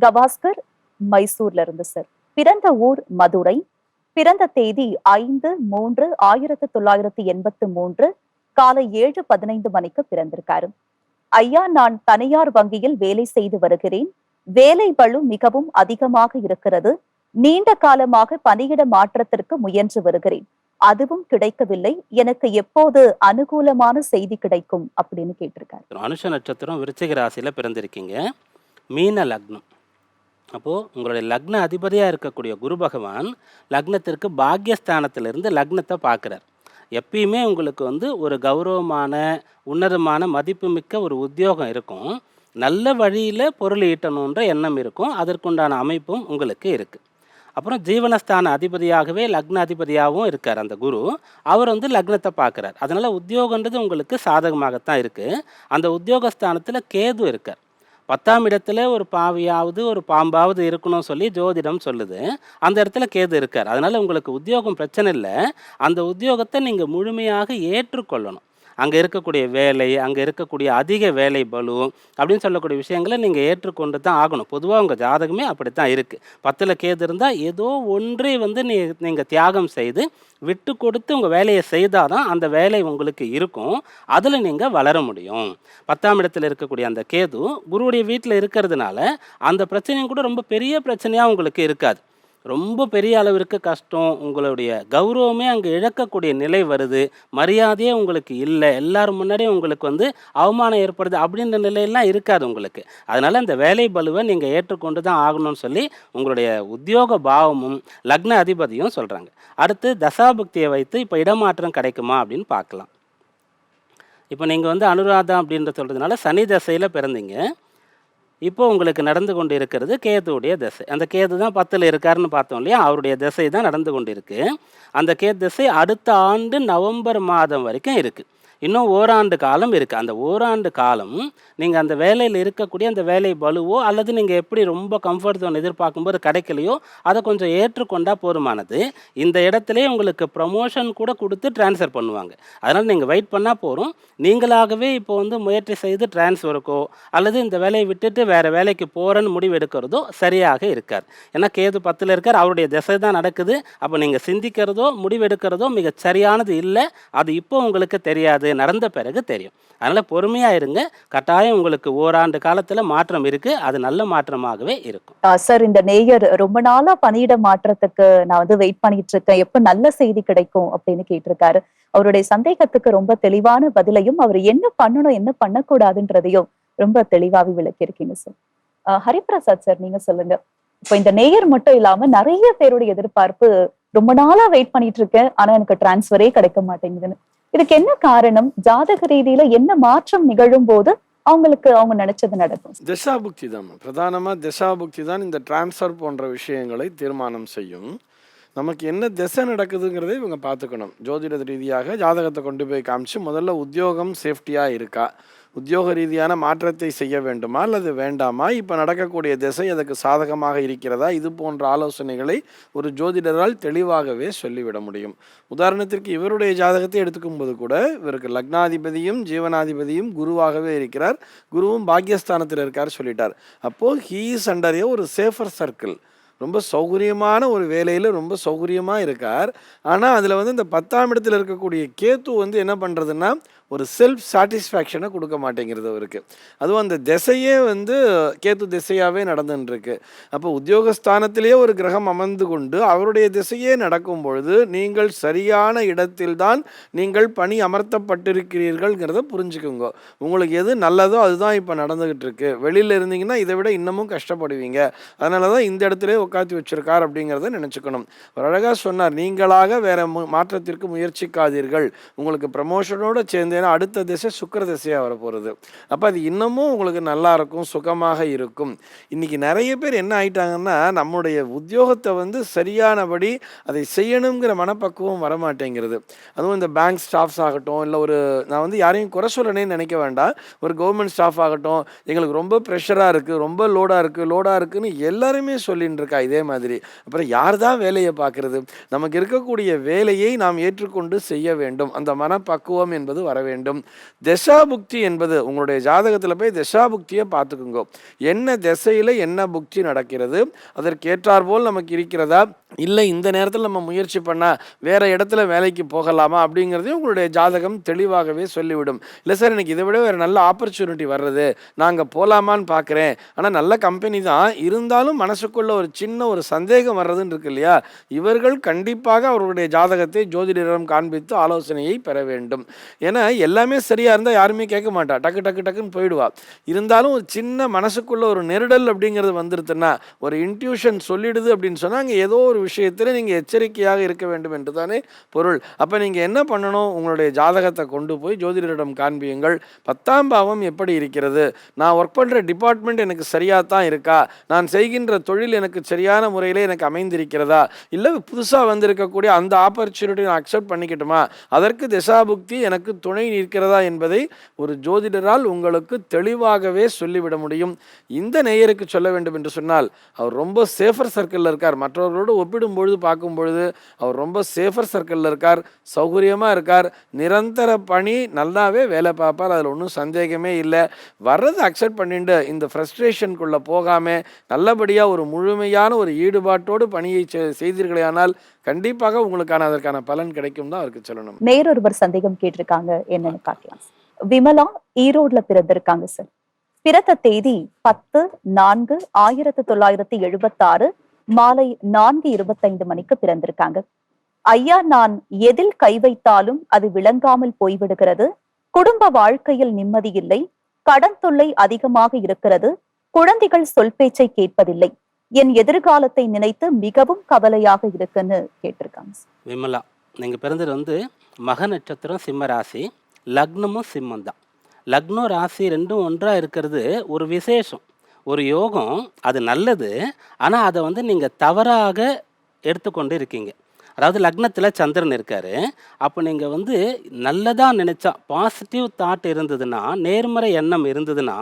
கவாஸ்கர் மைசூர்ல இருந்து சார். பிறந்த ஊர் மதுரை. பிறந்த தேதி ஐந்து மூன்று ஆயிரத்தி தொள்ளாயிரத்தி எண்பத்தி மூன்று. காலை ஏழு பதினைந்து மணிக்கு பிறந்திருக்காரு. ஐயா நான் தனியார் வங்கியில் வேலை செய்து வருகிறேன். வேலை பளு மிகவும் அதிகமாக இருக்கிறது. நீண்ட காலமாக பணியிட மாற்றத்திற்கு முயன்று வருகிறேன். அதுவும் கிடைக்கவில்லை. எனக்கு எப்போது அனுகூலமான செய்தி கிடைக்கும் அப்படின்னு கேட்டிருக்காரு. அனுஷ நட்சத்திரம் விருச்சிக ராசியில பிறந்திருக்கீங்க. மீன லக்னம். அப்போது உங்களுடைய லக்ன அதிபதியாக இருக்கக்கூடிய குரு பகவான் லக்னத்திற்கு பாக்யஸ்தானத்திலிருந்து லக்னத்தை பார்க்குறார். எப்பயுமே உங்களுக்கு வந்து ஒரு கௌரவமான உன்னதமான மதிப்புமிக்க ஒரு உத்தியோகம் இருக்கும். நல்ல வழியில் பொருள் ஈட்டணுன்ற எண்ணம் இருக்கும். அதற்குண்டான அமைப்பும் உங்களுக்கு இருக்குது அப்புறம் ஜீவனஸ்தான அதிபதியாகவே லக்ன அதிபதியாகவும் இருக்கார் அந்த குரு. அவர் வந்து லக்னத்தை பார்க்குறார். அதனால் உத்தியோகன்றது உங்களுக்கு சாதகமாகத்தான் இருக்குது அந்த உத்தியோகஸ்தானத்தில் கேது இருக்கார். பத்தாம் இடத்துல ஒரு பாவியாவது ஒரு பாம்பாவது இருக்கணும்னு சொல்லி ஜோதிடம் சொல்லுது. அந்த இடத்துல கேது இருக்கார். அதனால் உங்களுக்கு உத்தியோகம் பிரச்சனை இல்லை. அந்த உத்தியோகத்தை நீங்கள் முழுமையாக ஏற்றுக்கொள்ளணும். அங்கே இருக்கக்கூடிய வேலை அங்கே இருக்கக்கூடிய அதிக வேலை பலு அப்படின்னு சொல்லக்கூடிய விஷயங்களை நீங்கள் ஏற்றுக்கொண்டு தான் ஆகணும். பொதுவாக உங்கள் ஜாதகமே அப்படி தான் இருக்குது பத்தில் கேது இருந்தால் ஏதோ ஒன்றை வந்து நீ நீங்கள் தியாகம் செய்து விட்டு கொடுத்து உங்கள் வேலையை செய்தால் தான் அந்த வேலை உங்களுக்கு இருக்கும். அதில் நீங்கள் வளர முடியும். பத்தாம் இடத்துல இருக்கக்கூடிய அந்த கேது குருவுடைய வீட்டில் இருக்கிறதுனால அந்த பிரச்சனையும் கூட ரொம்ப பெரிய பிரச்சனையாக உங்களுக்கு இருக்காது. ரொம்ப பெரிய அளவிற்கு கஷ்டம் உங்களுடைய கௌரவமே அங்கே இழக்கக்கூடிய நிலை வருது மரியாதையே உங்களுக்கு இல்லை எல்லாரும் முன்னாடியும் உங்களுக்கு வந்து அவமானம் ஏற்படுது அப்படின்ற நிலையெல்லாம் இருக்காது உங்களுக்கு. அதனால் அந்த வேலை பலுவை நீங்கள் ஏற்றுக்கொண்டு தான் ஆகணும்னு சொல்லி உங்களுடைய உத்தியோக பாவமும் லக்ன அதிபதியும் சொல்கிறாங்க அடுத்து தசாபக்தியை வைத்து இப்போ இடமாற்றம் கிடைக்குமா அப்படின்னு பார்க்கலாம். இப்போ நீங்கள் வந்து அனுராதா அப்படின்ற சொல்கிறதுனால சனி தசையில் பிறந்தீங்க. இப்போ உங்களுக்கு நடந்து கொண்டு இருக்கிறது கேதுவுடைய திசை. அந்த கேது தான் பத்தில் இருக்காருன்னு பார்த்தோம் இல்லையா? அவருடைய திசை தான் நடந்து கொண்டு இருக்கு அந்த கேது திசை அடுத்த ஆண்டு நவம்பர் மாதம் வரைக்கும் இருக்குது இன்னும் ஓராண்டு காலம் இருக்குது அந்த ஓராண்டு காலம் நீங்கள் அந்த வேலையில் இருக்கக்கூடிய அந்த வேலை பலுவோ அல்லது நீங்கள் எப்படி ரொம்ப கம்ஃபர்ட் ஜோன் எதிர்பார்க்கும்போது கிடைக்கலையோ அதை கொஞ்சம் ஏற்றுக்கொண்டால் போதுமானது. இந்த இடத்துலயே உங்களுக்கு ப்ரமோஷன் கூட கொடுத்து ட்ரான்ஸ்ஃபர் பண்ணுவாங்க. அதனால் நீங்கள் வெயிட் பண்ணால் போகிறோம் நீங்களாகவே இப்போ வந்து முயற்சி செய்து ட்ரான்ஸ்ஃபருக்கோ அல்லது இந்த வேலையை விட்டுட்டு வேறு வேலைக்கு போகிறேன்னு முடிவு எடுக்கிறதோ சரியாக இருக்கார் ஏன்னா கேது பத்தில் இருக்கார் அவருடைய திசை தான் நடக்குது. அப்போ நீங்கள் சிந்திக்கிறதோ முடிவெடுக்கிறதோ மிக சரியானது இல்லை. அது இப்போ உங்களுக்கு தெரியாது. நடந்த பிறகு தெரியும். அதனால் பொறுமையாக இருங்க. கட்டாயம் உங்களுக்கு ஓராண்டு காலத்தில் மாற்றம் இருக்குது அது நல்ல மாற்றமாகவே இருக்கும். சார் இந்த நேயர் ரொம்ப நாளா பணியிட மாற்றத்துக்கு நான் வந்து வெயிட் பண்ணிட்டு இருக்கேன் எப்போ நல்ல செய்தி கிடைக்கும் அப்படின்னு கேட்டிருக்காரு. அவருடைய சந்தேகத்துக்கு ரொம்ப தெளிவான பதிலையும் அவர் என்ன பண்ணணும் என்ன பண்ணக்கூடாதுன்றதையும் ரொம்ப தெளிவாவே விளக்கியிருக்கீங்க சார். ஹரிபிரசாத் சார் நீங்க சொல்லுங்க. இப்போ இந்த நேயர் மட்டும் இல்லாம நிறைய பேருடைய எதிர்பார்ப்பு ரொம்ப நாளா வெயிட் பண்ணிட்டு இருக்கேன் ஆனா எனக்கு டிரான்ஸ்ஃபரே கிடைக்க மாட்டேங்குதுன்னு. இதுக்கு என்ன காரணம்? ஜாதக ரீதியில என்ன மாற்றம் நிகழும் போது அவங்களுக்கு அவங்க நினைச்சது நடக்கும்? திசாபுக்தி தான். பிரதானமாக திசாபுக்தி தான் இந்த டிரான்ஸ்ஃபர் போன்ற விஷயங்களை தீர்மானம் செய்யும். நமக்கு என்ன திசை நடக்குதுங்கிறதை இவங்க பார்த்துக்கணும். ஜோதிட ரீதியாக ஜாதகத்தை கொண்டு போய் காமிச்சு முதல்ல உத்தியோகம் சேஃப்டியாக இருக்கா? உத்தியோக ரீதியான மாற்றத்தை செய்ய வேண்டுமா அல்லது வேண்டாமா? இப்போ நடக்கக்கூடிய திசை அதுக்கு சாதகமாக இருக்கிறதா? இது போன்ற ஆலோசனைகளை ஒரு ஜோதிடரால் தெளிவாகவே சொல்லிவிட முடியும். உதாரணத்திற்கு இவருடைய ஜாதகத்தை எடுத்துக்கும்போது கூட இவருக்கு லக்னாதிபதியும் ஜீவனாதிபதியும் குருவாகவே இருக்கிறார். குருவும் பாக்கியஸ்தானத்தில் இருக்கார் சொல்லிட்டார். அப்போது ஹீ இஸ் அண்டர் ஒரு சேஃபர் சர்க்கிள் ரொம்ப சௌகரியமான ஒரு வேலையில் ரொம்ப சௌகரியமாக இருக்கார். ஆனால் அதில் வந்து இந்த பத்தாம் இடத்தில் இருக்கக்கூடிய கேத்து வந்து என்ன பண்ணுறதுன்னா ஒரு செல்ஃப் சாட்டிஸ்ஃபேக்ஷனை கொடுக்க மாட்டேங்கிறது அவருக்கு. அதுவும் அந்த திசையே வந்து கேத்து திசையாகவே நடந்துட்டுருக்கு அப்போ உத்தியோகஸ்தானத்திலேயே ஒரு கிரகம் அமர்ந்து கொண்டு அவருடைய திசையே நடக்கும் பொழுது நீங்கள் சரியான இடத்தில்தான் நீங்கள் பணி அமர்த்தப்பட்டிருக்கிறீர்கள்ங்கிறத புரிஞ்சுக்குங்க. உங்களுக்கு எது நல்லதோ அதுதான் இப்போ நடந்துக்கிட்டு இருக்கு வெளியில் இருந்தீங்கன்னா இதை விட இன்னமும் கஷ்டப்படுவீங்க. அதனால தான் இந்த இடத்துல உட்காந்து வச்சிருக்கார் அப்படிங்கிறத நினச்சிக்கணும். ஒரு அழகாக சொன்னார் நீங்களாக வேற மாற்றத்திற்கு முயற்சிக்காதீர்கள். உங்களுக்கு ப்ரமோஷனோட சேர்ந்து ஏன்னா அடுத்த திசை சுக்கிர திசையாக வரப்போகிறது அப்போ அது இன்னமும் உங்களுக்கு நல்லா இருக்கும் சுகமாக இருக்கும். இன்னைக்கு நிறைய பேர் என்ன ஆயிட்டாங்கன்னா நம்முடைய உத்தியோகத்தை வந்து சரியானபடி அதை செய்யணுங்கிற மனப்பக்குவம் வரமாட்டேங்கிறது. அதுவும் இந்த பேங்க் ஸ்டாஃப்ஸ் ஆகட்டும் இல்லை ஒரு நான் வந்து யாரையும் குறை சொல்லணும்னு நினைக்க வேண்டாம். ஒரு கவர்மெண்ட் ஸ்டாஃப் ஆகட்டும் எங்களுக்கு ரொம்ப ப்ரெஷராக இருக்குது ரொம்ப லோடாக இருக்குது லோடாக இருக்குன்னு எல்லாருமே சொல்லின்னு இருக்கா இதே மாதிரி. அப்புறம் யார் தான் வேலையை பார்க்குறது? நமக்கு இருக்கக்கூடிய வேலையை நாம் ஏற்றுக்கொண்டு செய்ய வேண்டும். அந்த மனப்பக்குவம் என்பது வர வேண்டும் வேண்டும். தசாபுக்தி என்பது உங்களுடைய ஜாதகத்தில் போய் தசாபுக்தியை பார்த்துக்குங்க. என்ன திசையில் என்ன புக்தி நடக்கிறது? அதற்கு ஏற்றாற்போல் நமக்கு இருக்கிறதா? இல்லை இந்த நேரத்தில் நம்ம முயற்சி பண்ணால் வேற இடத்துல வேலைக்கு போகலாமா? அப்படிங்கிறதையும் உங்களுடைய ஜாதகம் தெளிவாகவே சொல்லிவிடும். இல்லை சார் எனக்கு இதை விட வேறு நல்ல ஆப்பர்ச்சுனிட்டி வர்றது. நாங்கள் போகலாமான்னு பார்க்குறேன் ஆனால் நல்ல கம்பெனி தான். இருந்தாலும் மனசுக்குள்ள ஒரு சின்ன ஒரு சந்தேகம் வர்றதுன்னு இருக்கு இல்லையா? இவர்கள் கண்டிப்பாக அவர்களுடைய ஜாதகத்தை ஜோதிடரிடம் காண்பித்து ஆலோசனையை பெற வேண்டும். ஏன்னா எல்லாமே சரியாக இருந்தால் யாருமே கேட்க மாட்டா. டக்கு டக்கு டக்குன்னு போயிடுவா. இருந்தாலும் ஒரு சின்ன மனசுக்குள்ளே ஒரு நெருடல் அப்படிங்கிறது வந்துருதுன்னா ஒரு இன்ட்யூஷன் சொல்லிடுது அப்படின்னு சொன்னால் அங்கே ஏதோ ஒரு விஷயத்தில் நீங்கள் எச்சரிக்கையாக இருக்க வேண்டும் என்று தானே பொருள். அப்போ நீங்கள் என்ன பண்ணணும்? உங்களுடைய ஜாதகத்தை கொண்டு போய் ஜோதிடரிடம் காண்பியுங்கள். பத்தாம் பாவம் எப்படி இருக்கிறது? நான் ஒர்க் பண்ணுற டிபார்ட்மெண்ட் எனக்கு சரியாக தான் இருக்கா? நான் செய்கின்ற தொழில் எனக்கு சரியான முறையில் எனக்கு அமைந்திருக்கிறதா? இல்லை புதுசாக வந்திருக்கக்கூடிய அந்த ஆப்பர்ச்சுனிட்டி நான் அக்செப்ட் பண்ணிக்கிட்டுமா? அதற்கு திசாபுக்தி எனக்கு துணை நிற்கிறதா என்பதை ஒரு ஜோதிடரால் உங்களுக்கு தெளிவாகவே சொல்லிவிட முடியும். இந்த நேயருக்கு சொல்ல வேண்டும் என்று சொன்னால் அவர் ரொம்ப சேஃபர் சர்க்கிளில் இருக்கார். மற்றவர்களோடு ஒப்பிடும் பொழுது பார்க்கும் பொழுது அவர் ரொம்ப சேஃபர் சர்க்கிளில் இருக்கார் சௌகரியமாக இருக்கார் நிரந்தர பணி நல்லாவே வேலை பார்ப்பார் அதில் ஒன்றும் சந்தேகமே இல்லை. வர்றதை அக்செப்ட் பண்ணிட்டு இந்த ஃப்ரஸ்ட்ரேஷனுக்குள்ளே போகாமல் நல்லபடியாக ஒரு முழுமையான ஒரு ஈடுபாட்டோடு பணியை செய்தீர்களே ஆனால் கண்டிப்பாக உங்களுக்கான அதற்கான பலன் கிடைக்கும் தான் அவருக்கு சொல்லணும். நேரொருவர் சந்தேகம் கேட்டிருக்காங்க என்னன்னு பார்க்கலாம். விமலா ஈரோடுல பிறந்திருக்காங்க சார் பிறந்த தேதி பத்து நான்கு ஆயிரத்தி தொள்ளாயிரத்தி எழுபத்தாறு மாலை நான்கு இருபத்தைந்து மணிக்கு பிறந்திருக்காங்க. ஐயா நான் எதில் கை வைத்தாலும் அது விளங்காமல் போய்விடுகிறது. குடும்ப வாழ்க்கையில் நிம்மதி இல்லை. கடன் தொல்லை அதிகமாக இருக்கிறது. குழந்தைகள் சொல் பேச்சை கேட்பதில்லை. என் எதிர்காலத்தை நினைத்து மிகவும் கவலையாக இருக்குன்னு கேட்டிருக்காங்க விமலா நீங்க பிறந்தது வந்து மக நட்சத்திரம் சிம்ம ராசி லக்னமும் சிம்மம் தான். லக்னம் ராசி ரெண்டும் ஒன்றாக இருக்கிறது ஒரு விசேஷம் ஒரு யோகம் அது நல்லது. ஆனால் அதை வந்து நீங்கள் தவறாக எடுத்துக்கொண்டு இருக்கீங்க. அதாவது லக்னத்தில் சந்திரன் இருக்கார். அப்போ நீங்கள் வந்து நல்லதாக நினச்சா பாசிட்டிவ் தாட் இருந்ததுன்னா நேர்மறை எண்ணம் இருந்ததுன்னா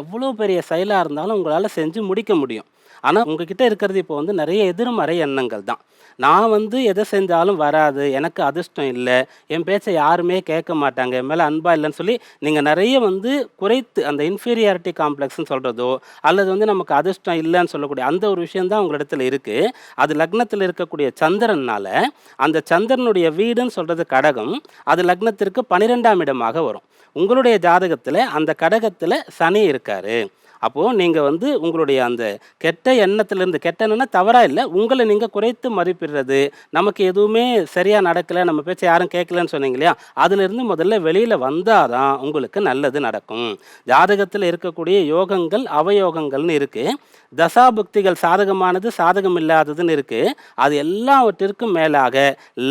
எவ்வளோ பெரிய செயலாக இருந்தாலும் உங்களால் செஞ்சு முடிக்க முடியும். ஆனால் உங்ககிட்ட இருக்கிறது இப்போ வந்து நிறைய எதிர்மறை எண்ணங்கள் தான். நான் வந்து எதை செஞ்சாலும் வராது எனக்கு அதிர்ஷ்டம் இல்லை என் பேச்சை யாருமே கேட்க மாட்டாங்க என் மேலே அன்பா இல்லைன்னு சொல்லி நீங்கள் நிறைய வந்து குறைத்து அந்த இன்ஃபீரியாரிட்டி காம்ப்ளெக்ஸ்னு சொல்கிறதோ அல்லது வந்து நமக்கு அதிர்ஷ்டம் இல்லைன்னு சொல்லக்கூடிய அந்த ஒரு விஷயந்தான் உங்களிடத்தில் இருக்குது அது லக்னத்தில் இருக்கக்கூடிய சந்திரனால அந்த சந்திரனுடைய வீடுன்னு சொல்கிறது கடகம் அது லக்னத்திற்கு பன்னிரெண்டாம் இடமாக வரும். உங்களுடைய ஜாதகத்தில் அந்த கடகத்தில் சனி இருக்காரு. அப்போது நீங்கள் வந்து உங்களுடைய அந்த கெட்ட எண்ணத்துலேருந்து கெட்ட எண்ணம்னா தவறாக இல்லை உங்களை நீங்கள் குறைத்து மதிப்பிடுறது. நமக்கு எதுவுமே சரியாக நடக்கலை நம்ம பேச்சை யாரும் கேட்கலன்னு சொன்னீங்க இல்லையா? அதுலேருந்து முதல்ல வெளியில் வந்தால் தான் உங்களுக்கு நல்லது நடக்கும். ஜாதகத்தில் இருக்கக்கூடிய யோகங்கள் அவயோகங்கள்னு இருக்குது தசாபுக்திகள் சாதகமானது சாதகம் இல்லாததுன்னு இருக்குது அது எல்லாவற்றிற்கும் மேலாக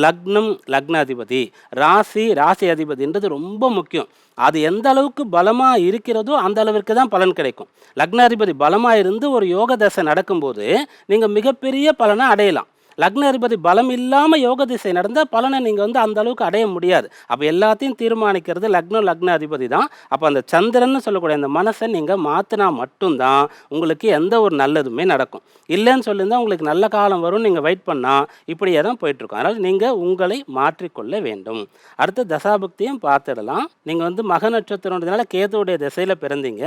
லக்னம் லக்னாதிபதி. ராசி ராசி அதிபதின்றது ரொம்ப முக்கியம். அது எந்த அளவுக்கு பலமாக இருக்கிறதோ அந்த அளவிற்கு தான் பலன் கிடைக்கும். லக்னாதிபதி பலமாக இருந்து ஒரு யோக தசை நடக்கும்போது நீங்கள் மிகப்பெரிய பலனை அடையலாம். லக்ன அதிபதி பலம் இல்லாமல் யோக திசை நடந்தால் பலனை நீங்கள் வந்து அந்த அளவுக்கு அடைய முடியாது. அப்போ எல்லாத்தையும் தீர்மானிக்கிறது லக்னம் லக்னாதிபதி தான். அப்போ அந்த சந்திரன்னு சொல்லக்கூடிய அந்த மனசை நீங்கள் மாற்றினா மட்டும்தான் உங்களுக்கு எந்த ஒரு நல்லதுமே நடக்கும். இல்லைன்னு சொல்லியிருந்தால் உங்களுக்கு நல்ல காலம் வரும் நீங்கள் வெயிட் பண்ணால் இப்படியே தான் போயிட்டுருக்கும். அதனால் நீங்கள் உங்களை மாற்றிக்கொள்ள வேண்டும். அடுத்து தசாபக்தியும் பார்த்துடலாம். நீங்கள் வந்து மக நட்சத்திரம்ன்றதுனால கேதுவுடைய திசையில் பிறந்தீங்க.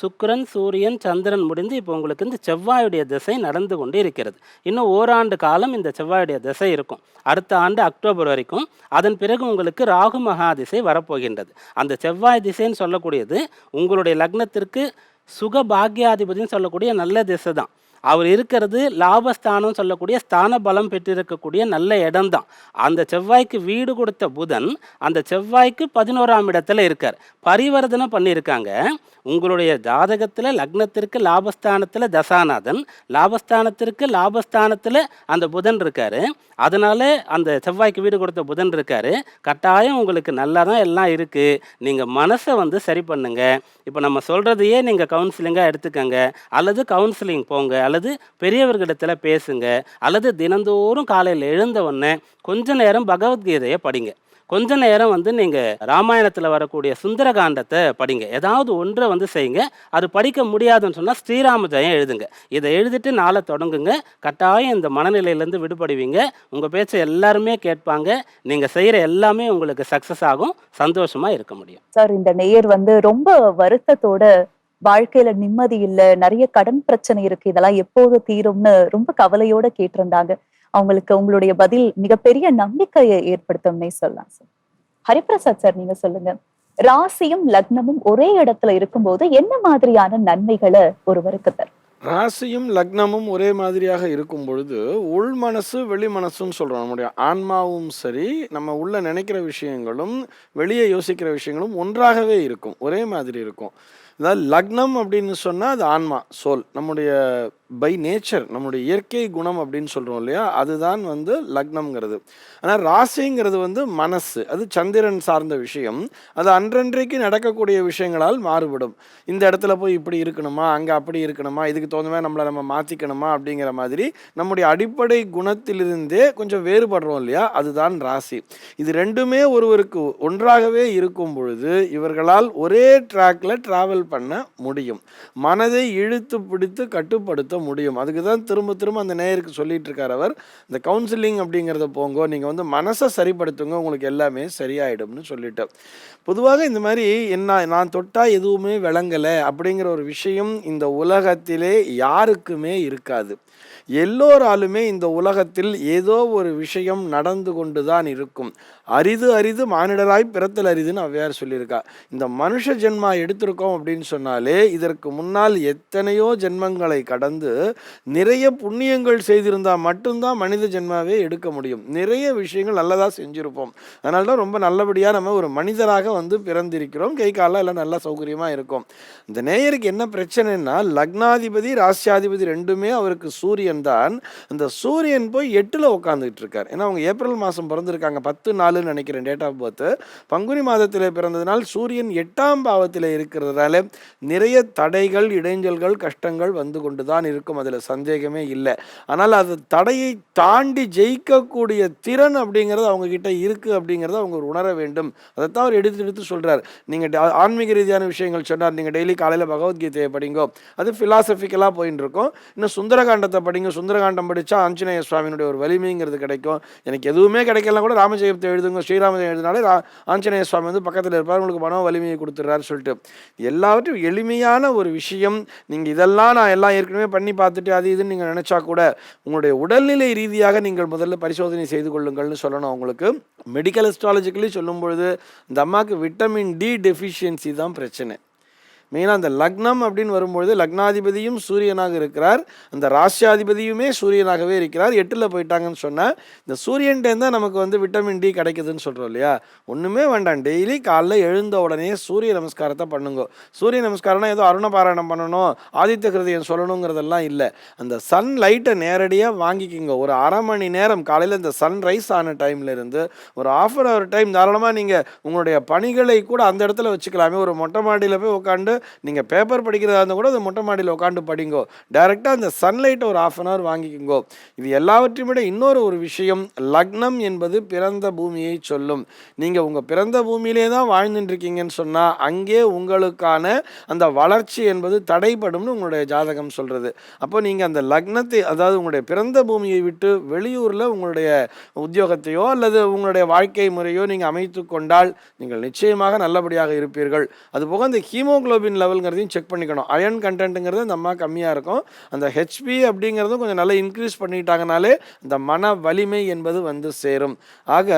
சுக்கரன் சூரியன் சந்திரன் முடிந்து இப்போ உங்களுக்கு இந்த செவ்வாயுடைய திசை நடந்து கொண்டு இருக்கிறது. இன்னும் ஓராண்டு காலம் இந்த செவ்வாயுடைய திசை இருக்கும். அடுத்த ஆண்டு அக்டோபர் வரைக்கும் அதன் பிறகு உங்களுக்கு ராகு மகா திசை வரப்போகின்றது. அந்த செவ்வாய் திசைன்னு சொல்லக்கூடியது உங்களுடைய லக்னத்திற்கு சுக பாக்யாதிபதினு சொல்லக்கூடிய நல்ல திசை தான். அவர் இருக்கிறது லாபஸ்தானம் சொல்லக்கூடிய ஸ்தான பலம் பெற்றிருக்கக்கூடிய நல்ல இடம்தான். அந்த செவ்வாய்க்கு வீடு கொடுத்த புதன் அந்த செவ்வாய்க்கு பதினோராம் இடத்துல இருக்கார். பரிவர்த்தனை பண்ணியிருக்காங்க. உங்களுடைய ஜாதகத்தில் லக்னத்திற்கு லாபஸ்தானத்தில் தசாநாதன் லாபஸ்தானத்திற்கு லாபஸ்தானத்தில் அந்த புதன் இருக்கார். அதனால் அந்த செவ்வாய்க்கு வீடு கொடுத்த புதன் இருக்கார். கட்டாயம் உங்களுக்கு நல்லா தான் எல்லாம் இருக்குது நீங்கள் மனசை வந்து சரி பண்ணுங்கள் இப்போ நம்ம சொல்கிறதையே நீங்கள் கவுன்சிலிங்காக எடுத்துக்கோங்க. அல்லது கவுன்சிலிங் போங்க. அல்லது பெரியவர்களிடத்தில் பேசுங்க அல்லது தினந்தோறும் காலையில் எழுந்த உடனே கொஞ்ச நேரம் பகவத்கீதையை படிங்க. கொஞ்ச நேரம் வந்து நீங்கள் ராமாயணத்தில் வரக்கூடிய சுந்தரகாண்டத்தை படிங்க. ஏதாவது ஒன்றை வந்து செய்யுங்க. அது படிக்க முடியாதுன்னு சொன்னால் ஸ்ரீராம ஜெயம் எழுதுங்க. இதை எழுதிட்டு நாளை தொடங்குங்க. கட்டாயம் இந்த மனநிலையிலேருந்து விடுபடுவீங்க. உங்கள் பேச்சை எல்லாருமே கேட்பாங்க. நீங்கள் செய்கிற எல்லாமே உங்களுக்கு சக்ஸஸ் ஆகும். சந்தோஷமாக இருக்க முடியும். சார் இந்த நேயர் வந்து ரொம்ப வருத்தத்தோட வாழ்க்கையில நிம்மதி இல்ல நிறைய கடன் பிரச்சனை இருக்கு இதெல்லாம் எப்போது தீரும்னு ரொம்ப கவலையோட கேட்டிருந்தாங்க. அவங்களுக்கு உங்களுடைய பதில் மிகப்பெரிய நம்பிக்கையை ஏற்படுத்தும்னே சொல்லலாம் சார் ஹரிபிரசாத் சார் நீங்க சொல்லுங்க. ராசியும் லக்னமும் ஒரே இடத்துல இருக்கும்போது என்ன மாதிரியான நன்மைகளை ஒருவருக்கு தரும்? ராசியும் லக்னமும் ஒரே மாதிரியாக இருக்கும் பொழுது உள் மனசு வெளி மனசுன்னு சொல்கிறோம் நம்முடைய ஆன்மாவும் சரி நம்ம உள்ள நினைக்கிற விஷயங்களும் வெளியே யோசிக்கிற விஷயங்களும் ஒன்றாகவே இருக்கும் ஒரே மாதிரி இருக்கும். அதாவது லக்னம் அப்படின்னு சொன்னால் அது ஆன்மா சோல். நம்முடைய பை நேச்சர் நம்முடைய இயற்கை குணம் அப்படின்னு சொல்கிறோம் இல்லையா? அதுதான் வந்து லக்னம்ங்கிறது. ஆனால் ராசிங்கிறது வந்து மனசு. அது சந்திரன் சார்ந்த விஷயம். அது அன்றன்றைக்கு நடக்கக்கூடிய விஷயங்களால் மாறுபடும். இந்த இடத்துல போய் இப்படி இருக்கணுமா? அங்கே அப்படி இருக்கணுமா? இதுக்கு தகுந்த மாதிரி நம்மளை நம்ம மாற்றிக்கணுமா அப்படிங்கிற மாதிரி நம்முடைய அடிப்படை குணத்திலிருந்தே கொஞ்சம் வேறுபடுறோம் இல்லையா? அதுதான் ராசி. இது ரெண்டுமே ஒருவருக்கு ஒன்றாகவே இருக்கும் பொழுது இவர்களால் ஒரே ட்ராக்ல டிராவல் பண்ண முடியும். மனதை இழுத்து பிடித்து கட்டுப்படுத்த முடியும். அதுக்கு தான் திரும்ப திரும்ப அந்த நேயருக்கு சொல்லிட்டு இருக்கார் அவர். இந்த கவுன்சிலிங் அப்படிங்கிறத போங்கோ நீங்கள் வந்து மனசை சரிப்படுத்துங்க உங்களுக்கு எல்லாமே சரியாயிடும்னு சொல்லிட்டு. பொதுவாக இந்த மாதிரி என்ன நான் தொட்டால் எதுவுமே விளங்கலை அப்படிங்கிற ஒரு விஷயம் இந்த உலகத்திலே யாருக்குமே இருக்காது. எல்லோராலுமே இந்த உலகத்தில் ஏதோ ஒரு விஷயம் நடந்து கொண்டு தான் இருக்கும். அரிது அரிது மானிடராய் பிறத்தல் அரிதுன்னு அவ்வையார் சொல்லியிருக்கா. இந்த மனுஷ ஜென்மா எடுத்திருக்கோம் அப்படின்னு சொன்னாலே இதற்கு முன்னால் எத்தனையோ ஜென்மங்களை கடந்து நிறைய புண்ணியங்கள் செய்திருந்தால் மட்டும்தான் மனித ஜென்மாவே எடுக்க முடியும். நிறைய விஷயங்கள் நல்லதாக செஞ்சுருப்போம். அதனால தான் ரொம்ப நல்லபடியாக நம்ம ஒரு மனிதராக வந்து பிறந்திருக்கிறோம். கை காலம் எல்லாம் நல்லா சௌகரியமாக இருக்கும். இந்த நேயருக்கு என்ன பிரச்சனைன்னா லக்னாதிபதி ராசியாதிபதி ரெண்டுமே அவருக்கு சூரியன். தான் அந்த சூரியன் போய் எட்டில் உட்காந்துக்கிட்டு இருக்கார் ஏன்னா அவங்க ஏப்ரல் மாதம் பிறந்திருக்காங்க பத்து நாலுன்னு நினைக்கிறேன் டேட் ஆஃப் பர்த் பங்குனி மாதத்தில் பிறந்ததுனால் சூரியன் எட்டாம் பாவத்தில் இருக்கிறதுனால நிறைய தடைகள் இடைஞ்சல்கள் கஷ்டங்கள் வந்து கொண்டு தான் இருக்கும். அதில் சந்தேகமே இல்லை. ஆனால் அது தடையை தாண்டி ஜெயிக்கக்கூடிய திறன் அப்படிங்கிறது அவங்க கிட்ட இருக்கு அப்படிங்கிறத அவங்க உணர வேண்டும். அதைத்தான் அவர் எடுத்து எடுத்து சொல்கிறார் நீங்கள் ஆன்மீக ரீதியான விஷயங்கள் சொன்னார். நீங்கள் டெய்லி காலையில் பகவத்கீதையை படிங்கோ. அது ஃபிலாசபிக்கலாக போயின்னு இருக்கும் இன்னும் சுந்தரகாண்டத்தை படிங்க. சுந்தரகாண்டம் படித்தா ஆஞ்சநேய சுவாமியினுடைய ஒரு வலிமைங்கிறது கிடைக்கும். எனக்கு எதுவுமே கிடைக்கலாம் கூட ராமஜெயத்தை எழுதுங்க ஸ்ரீராமஜெயம் எழுதினாலே ரா- ஆஞ்சநேய சுவாமி வந்து பக்கத்தில் இருப்பார் உங்களுக்கு மனோ வலிமையை கொடுத்துட்றாரு சொல்லிட்டு. எல்லாவற்றும் எளிமையான ஒரு விஷயம் நீங்கள் இதெல்லாம் நான் எல்லாம் ஏற்கனவே பண்ணி பார்த்துட்டு அது இதுன்னு நீங்கள் நினச்சா கூட உங்களுடைய உடல்நிலை ரீதியாக நீங்கள் முதல்ல பரிசோதனை செய்து கொள்ளுங்கள்னு சொல்லணும் உங்களுக்கு. மெடிக்கல் அஸ்ட்ராலஜிக்கலி சொல்லும் பொழுது இந்த அம்மாவுக்கு விட்டமின் டி டெஃபிஷியன்சி தான் பிரச்சனை. மெயினாக அந்த லக்னம் அப்படின்னு வரும்பொழுது லக்னாதிபதியும் சூரியனாக இருக்கிறார். அந்த ராசியாதிபதியுமே சூரியனாகவே இருக்கிறார். எட்டில் போயிட்டாங்கன்னு சொன்னால் இந்த சூரியன்டேருந்து தான் நமக்கு வந்து விட்டமின் டி கிடைக்குதுன்னு சொல்கிறோம் இல்லையா? ஒன்றுமே வேண்டாம். டெய்லி காலைல எழுந்த உடனே சூரிய நமஸ்காரத்தை பண்ணுங்க. சூரிய நமஸ்காரம்னா ஏதோ அருண பாராயணம் பண்ணணும் ஆதித்த கிருதியம் சொல்லணுங்கிறதெல்லாம் இல்லை. அந்த சன் லைட்டை நேரடியாக வாங்கிக்கிங்க. ஒரு அரை மணி நேரம் காலையில் இந்த சன் ரைஸ் ஆன டைம்ல இருந்து ஒரு ஆஃப் அன் ஹவர் டைம் தாராளமாக நீங்கள் உங்களுடைய பணிகளை கூட அந்த இடத்துல வச்சுக்கலாமே. ஒரு மொட்டை மாடியில் போய் உட்காந்து நீங்கள் பேப்பர் படிக்கிறதா இருந்தால் கூட அந்த மொட்டை மாடியில் உட்காந்து படிங்கோ. டைரெக்டாக அந்த சன்லைட்டை ஒரு ஆஃப் அன் ஹவர் வாங்கிக்கோங்கோ. இது எல்லாவற்றையும் விட இன்னொரு ஒரு விஷயம் லக்னம் என்பது பிறந்த பூமியை சொல்லும். நீங்கள் உங்கள் பிறந்த பூமியிலே தான் வாழ்ந்துட்டு இருக்கீங்கன்னு சொன்னால் அங்கே உங்களுக்கான அந்த வளர்ச்சி என்பது தடைப்படும்னு உங்களுடைய ஜாதகம் சொல்கிறது அப்போ நீங்கள் அந்த லக்னத்தை அதாவது உங்களுடைய பிறந்த பூமியை விட்டு வெளியூரில் உங்களுடைய உத்தியோகத்தையோ அல்லது உங்களுடைய வாழ்க்கை முறையோ நீங்கள் அமைத்து கொண்டால் நீங்கள் நிச்சயமாக நல்லபடியாக இருப்பீர்கள். அதுபோக அந்த ஹீமோகுளோபின் லெவல்ங்கிறதையும் செக் பண்ணிக்கணும். அயன் கண்டென்ட்டுங்கிறது நம்ம அம்மா கம்மியாக இருக்கும். அந்த ஹெச்பி அப்படிங்கிறதும் கொஞ்சம் நல்லா இன்க்ரீஸ் பண்ணிட்டாங்கனாலே இந்த மன வலிமை என்பது வந்து சேரும். ஆக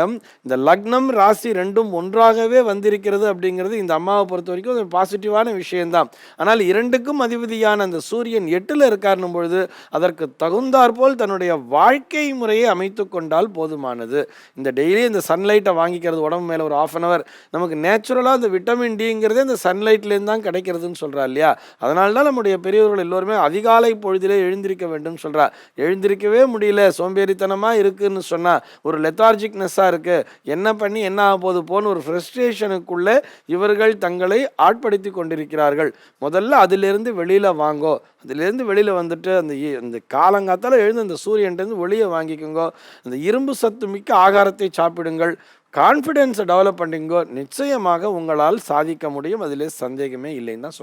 இந்த லக்னம் ராசி ரெண்டும் ஒன்றாகவே வந்திருக்கிறது அப்படிங்கிறது இந்த அம்மாவை பொறுத்த வரைக்கும் ஒரு பாசிட்டிவான விஷயம்தான். ஆனால் இரண்டுக்கும் அதிபதியான அந்த சூரியன் எட்டில் இருக்காருன்னும் பொழுது அதற்கு தகுந்தாற்போல் தன்னுடைய வாழ்க்கை முறையை அமைத்து கொண்டால் போதுமானது. இந்த டெய்லி இந்த சன்லைட்டை வாங்கிக்கிறது உடம்பு மேலே ஒரு ஆஃப் அன் அவர் நமக்கு நேச்சுரலாக அந்த விட்டமின் டிங்கிறதே இந்த சன்லைட்லேருந்து தான் கிடைக்கிறதுன்னு சொல்கிறா இல்லையா? அதனால தான் நம்முடைய பெரியவர்கள் எல்லோருமே அதிகாலை பொழுதிலே எழுந்திருக்க வேண்டும் சொல்கிறா எழுந்திருக்கவே முடியல சோம்பேறித்தனமாக இருக்குதுன்னு சொன்னால் ஒரு லெத்தார்ஜிக்னஸ்ஸாக இருக்குது என்ன பண்ணி என்ன ஆக போது போன்னு ஒரு ஃப்ரெஸ்ட்ரேஷனுக்குள்ளே இவர்கள் தங்களை ஆட்படுத்தி கொண்டிருக்கிறார்கள். முதல்ல அதிலிருந்து வெளியில் வாங்கோ. அதிலிருந்து வெளியில் வந்துட்டு அந்த இ- அந்த காலங்காத்தால் எழுந்து அந்த சூரியன்ட்டேருந்து வெளியே வாங்கிக்கோங்க. அந்த இரும்பு சத்து மிக்க ஆகாரத்தை சாப்பிடுங்கள். கான்ஃபிடென்ஸை டெவலப் பண்ணிங்கோ நிச்சயமாக உங்களால் சாதிக்க முடியும். அதிலே சந்தேகமே இல்லைன்னு தான்